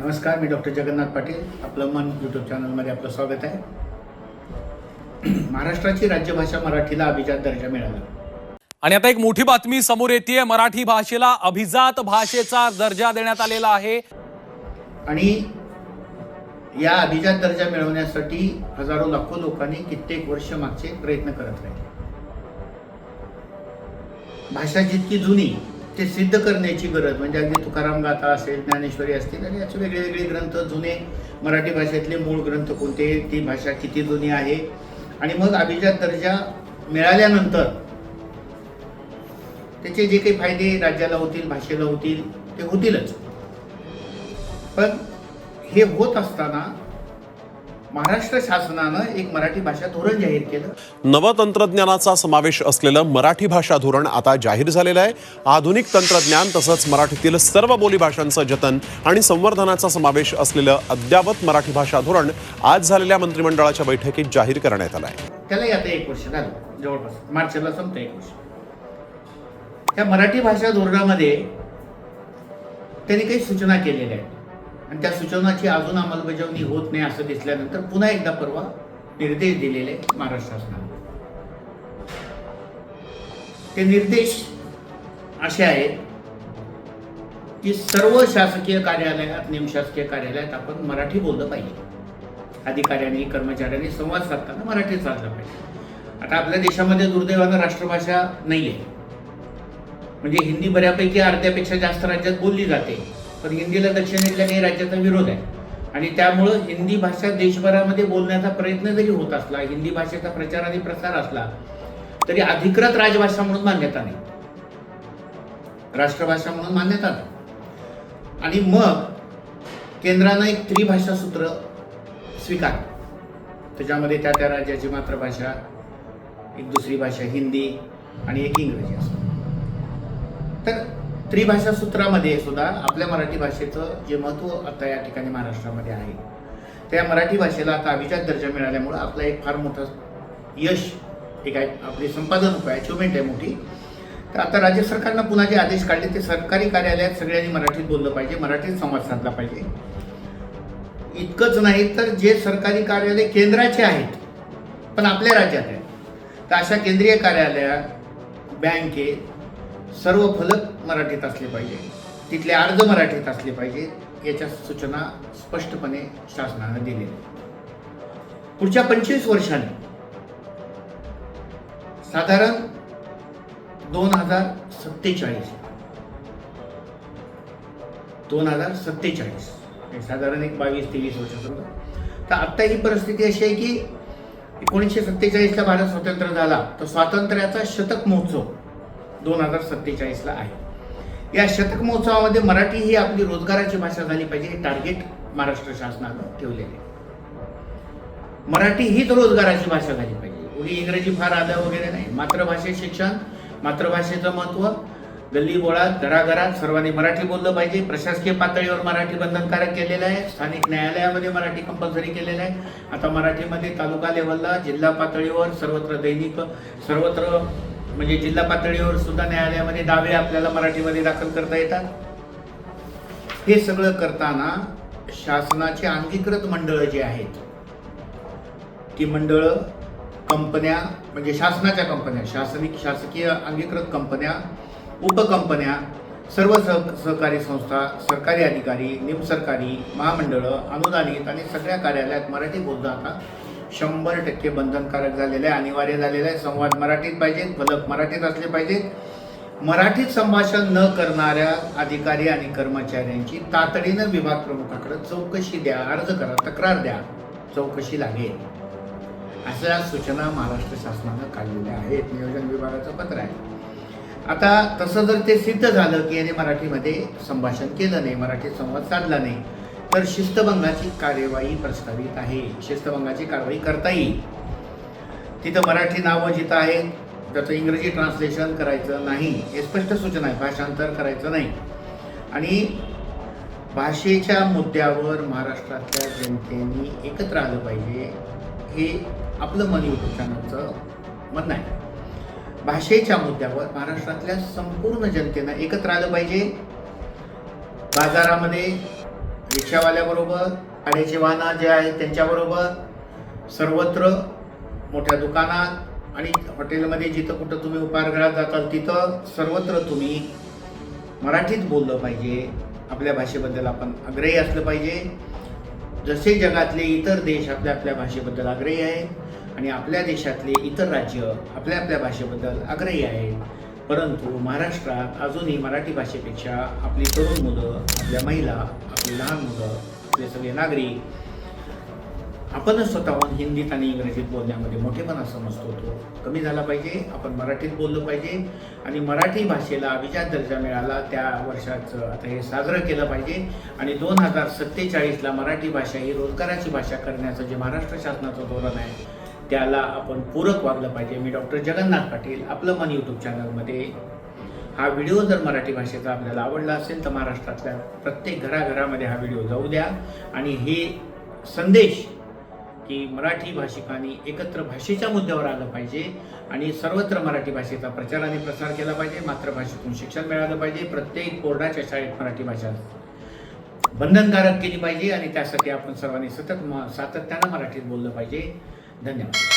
नमस्कार मी डॉक्टर जगन्नाथ पाटील. आपलं मन यूट्यूब चॅनलमध्ये आपलं स्वागत आहे. महाराष्ट्राची राज्यभाषा मराठीला अभिजात दर्जा मिळाला. आणि आता एक मोठी बातमी समोर येते मराठी भाषेला अभिजात भाषेचा दर्जा देण्यात आलेला आहे. आणि या अभिजात दर्जा मिळवण्यासाठी हजारो लाखो लोकांनी कित्येक वर्ष मागचे प्रयत्न करत राहिले. भाषा जितकी जुनी ते सिद्ध करण्याची गरज म्हणजे अगदी तुकाराम गाथा असेल ज्ञानेश्वरी असतील आणि याचे वेगळे वेगळे ग्रंथ जुने मराठी भाषेतले मूळ ग्रंथ कोणते ती भाषा किती जुनी आहे? आणि मग अभिजात दर्जा मिळाल्यानंतर त्याचे जे काही फायदे राज्याला होतील भाषेला होतील ते होतीलच. पण हे होत असताना महाराष्ट्र शासनानं एक मराठी भाषा धोरण जाहीर केलं. नवतंत्रज्ञानाचा समावेश असलेलं मराठी भाषा धोरण आता जाहीर झालेलं आहे. आधुनिक तंत्रज्ञान तसंच मराठीतील सर्व बोलीभाषांचं जतन आणि संवर्धनाचा समावेश असलेलं अद्यावत मराठी भाषा धोरण आज झालेल्या मंत्रिमंडळाच्या बैठकीत जाहीर करण्यात आलं आहे त्यालाही आता एक वर्ष झालं. जवळपास मार्चला संपतं एक वर्ष. त्या मराठी भाषा धोरणामध्ये त्यांनी काही सूचना केलेल्या आहेत. आणि त्या सूचनाची अजून अंमलबजावणी होत नाही असं दिसल्यानंतर पुन्हा एकदा परवा निर्देश दिलेले महाराष्ट्र शासनाने. ते निर्देश असे आहेत की सर्व शासकीय कार्यालयात निमशासकीय कार्यालयात आपण मराठी बोललं पाहिजे. अधिकाऱ्यांनी कर्मचाऱ्यांनी संवाद साधताना मराठीत साधला पाहिजे. आता आपल्या देशामध्ये दुर्दैवानं राष्ट्रभाषा नाही आहे म्हणजे हिंदी बऱ्यापैकी अर्ध्यापेक्षा जास्त राज्यात बोलली जाते. पण हिंदीला दक्षिणेतल्या काही राज्याचा विरोध आहे. आणि त्यामुळं हिंदी भाषा देशभरामध्ये बोलण्याचा प्रयत्न जरी होत असला हिंदी भाषेचा प्रचार आणि प्रसार असला तरी अधिकृत राजभाषा म्हणून मान्यता नाही. राष्ट्रभाषा म्हणून मान्यता नाही. आणि मग केंद्रानं एक त्रिभाषा सूत्र स्वीकार. त्याच्यामध्ये त्या त्या राज्याची मातृभाषा एक दुसरी भाषा हिंदी आणि एक इंग्रजी असं तर त्रिभाषा सूत्रामध्ये सुद्धा आपल्या मराठी भाषेचं जे महत्त्व आता या ठिकाणी महाराष्ट्रामध्ये आहे. त्या मराठी भाषेला आता अभिजात दर्जा मिळाल्यामुळं आपलं एक फार मोठं यश एक आहे आपली संपादन उपाय अचिव्हमेंट आहे मोठी. तर आता राज्य सरकारनं पुन्हा जे आदेश काढले ते सरकारी कार्यालयात सगळ्यांनी मराठीत बोललं पाहिजे मराठीत संवाद साधला पाहिजे. इतकंच नाही तर जे सरकारी कार्यालय केंद्राचे आहेत पण आपल्या राज्यात आहेत. तर अशा केंद्रीय कार्यालयात बँकेत सर्व फलक मराठीत असले पाहिजे. तिथले अर्ज मराठीत असले पाहिजेत याच्या सूचना स्पष्टपणे शासनानं दिलेल्या पुढच्या पंचवीस वर्षांनी साधारण दोन हजार सत्तेचाळीस दोन हजार सत्तेचाळीस साधारण एक बावीस तेवीस वर्ष समजा. तर आत्ता ही परिस्थिती अशी आहे की एकोणीसशे सत्तेचाळीसला भारत स्वतंत्र झाला तर स्वातंत्र्याचा शतक महोत्सव दोन हजार सत्तेचाळीसला आहे. या शतक महोत्सवामध्ये मराठी ही आपली रोजगाराची भाषा झाली पाहिजे हे टार्गेट महाराष्ट्र शासनानं ठेवलेले आहे. मराठी हीच रोजगाराची भाषा झाली पाहिजे. उगी इंग्रजी फार आलं वगैरे नाही. मातृभाषेत शिक्षण मातृभाषेचं महत्त्व गल्ली बोळात घराघरात सर्वांनी मराठी बोललं पाहिजे. प्रशासकीय पातळीवर मराठी बंधनकारक केलेलं आहे. स्थानिक न्यायालयामध्ये मराठी कंपल्सरी केलेलं आहे. आता मराठीमध्ये तालुका लेवलला जिल्हा पातळीवर सर्वत्र दैनिक सर्वत्र म्हणजे जिल्हा पातळीवर सुद्धा न्यायालयामध्ये दावे आपल्याला मराठीमध्ये दाखल करता येतात? हे सगळं करताना शासनाची अंगीकृत मंडळं जी आहेत ती मंडळं कंपन्या म्हणजे शासनाच्या कंपन्या शासनिक शासकीय अंगीकृत कंपन्या उपकंपन्या सर्व सह सहकारी संस्था सरकारी अधिकारी निमसरकारी महामंडळं अनुदानित आणि सगळ्या कार्यालयात मराठी बोलता आता शंभर टक्के बंधनकारक झालेलं आहे अनिवार्य झालेलं आहे. संवाद मराठीत पाहिजेत फलक मराठीत असले पाहिजेत मराठीत संभाषण न करणाऱ्या अधिकारी आणि कर्मचाऱ्यांची तातडीनं विभाग प्रमुखाकडे चौकशी द्या अर्ज करा तक्रार द्या. चौकशी लागेल. अशा सूचना महाराष्ट्र शासनानं काढलेल्या आहेत. नियोजन विभागाचं पत्र आहे. आता तसं जर ते सिद्ध झालं की याने मराठीमध्ये संभाषण केलं नाही मराठीत संवाद साधला नाही तर शिस्तभंगाची कार्यवाही प्रस्तावित आहे. शिस्तभंगाची कारवाई करता येईल तिथं मराठी नावं जिथं आहेत त्याचं इंग्रजी ट्रान्सलेशन करायचं नाही. हे स्पष्ट सूचना आहे. भाषांतर करायचं नाही. आणि भाषेच्या मुद्द्यावर महाराष्ट्रातल्या जनतेने एकत्र आलं पाहिजे हे आपलं मन युट्यूब चॅनलचं म्हणणं आहे. भाषेच्या मुद्द्यावर महाराष्ट्रातल्या संपूर्ण जनतेनं एकत्र आलं पाहिजे. बाजारामध्ये रिक्षावाल्याबरोबर गाड्याचे वाहनं जे आहेत त्यांच्याबरोबर सर्वत्र मोठ्या दुकानात आणि हॉटेलमध्ये जिथं कुठं तुम्ही उपाहारगृहात जाताल तिथं सर्वत्र तुम्ही मराठीत बोललं पाहिजे. आपल्या भाषेबद्दल आपण आग्रही असलं पाहिजे. जसे जगातले इतर देश आपल्या आपल्या भाषेबद्दल आग्रही आहेत आणि आपल्या देशातले इतर राज्य आपल्या आपल्या भाषेबद्दल आग्रही आहेत. परंतु महाराष्ट्रात अजूनही मराठी भाषेपेक्षा आपली तरुण मुलं आपल्या महिला लहान मुलं आपले सगळे नागरिक आपणच स्वतःहून हिंदीत आणि इंग्रजीत बोलण्यामध्ये मोठेपणा समजतो तो. कमी झाला पाहिजे आपण मराठीत बोललं पाहिजे आणि मराठी भाषेला अभिजात दर्जा मिळाला त्या वर्षाचं आता हे साजरं केलं पाहिजे. आणि दोन हजार सत्तेचाळीसला मराठी भाषा ही रोजगाराची भाषा करण्याचं जे महाराष्ट्र शासनाचं धोरण आहे त्याला आपण पूरक वागलं पाहिजे. मी डॉक्टर जगन्नाथ पाटील आपलं मन यूट्यूब चॅनलमध्ये हा व्हिडिओ जर मराठी भाषेचा आपल्याला आवडला असेल तर महाराष्ट्रातल्या प्रत्येक घराघरामध्ये हा व्हिडिओ जाऊ द्या. आणि हे संदेश की मराठी भाषिकांनी एकत्र भाषेच्या मुद्द्यावर आलं पाहिजे आणि सर्वत्र मराठी भाषेचा प्रचार आणि प्रसार केला पाहिजे मातृभाषेतून शिक्षण मिळालं पाहिजे. प्रत्येक बोर्डाच्या शाळेत मराठी भाषा बंधनकारक केली पाहिजे आणि त्यासाठी आपण सर्वांनी सतत म- सातत्यानं मराठीत बोललं पाहिजे. धन्यवाद.